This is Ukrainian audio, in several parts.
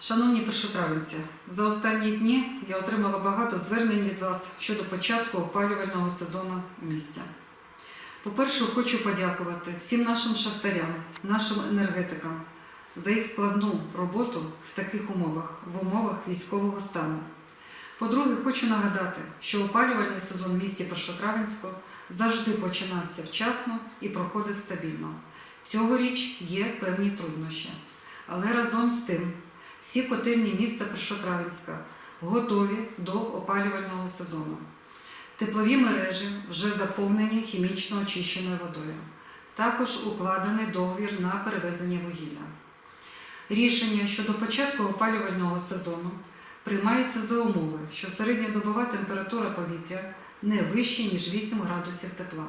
Шановні першотравенці, за останні дні я отримала багато звернень від вас щодо початку опалювального сезону в місті. По-перше, хочу подякувати всім нашим шахтарям, нашим енергетикам за їх складну роботу в таких умовах, в умовах військового стану. По-друге, хочу нагадати, що опалювальний сезон в місті Першотравенську завжди починався вчасно і проходив стабільно. Цьогоріч є певні труднощі. Але разом з тим всі котельні міста Першотравенська готові до опалювального сезону. Теплові мережі вже заповнені хімічно очищеною водою. Також укладений договір на перевезення вугілля. Рішення щодо початку опалювального сезону приймається за умови, що середньодобова температура повітря не вища, ніж 8 градусів тепла.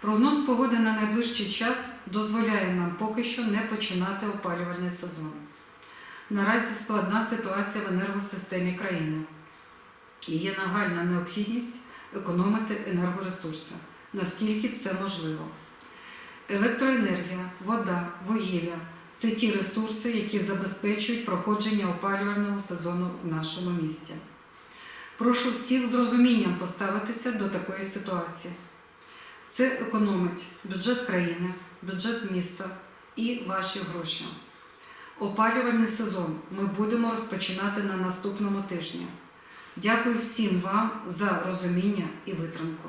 Прогноз погоди на найближчий час дозволяє нам поки що не починати опалювальний сезон. Наразі складна ситуація в енергосистемі країни і є нагальна необхідність економити енергоресурси, наскільки це можливо. Електроенергія, вода, вугілля це ті ресурси, які забезпечують проходження опалювального сезону в нашому місті. Прошу всіх з розумінням поставитися до такої ситуації. Це економить бюджет країни, бюджет міста і ваші гроші. Опалювальний сезон ми будемо розпочинати на наступному тижні. Дякую всім вам за розуміння і витримку.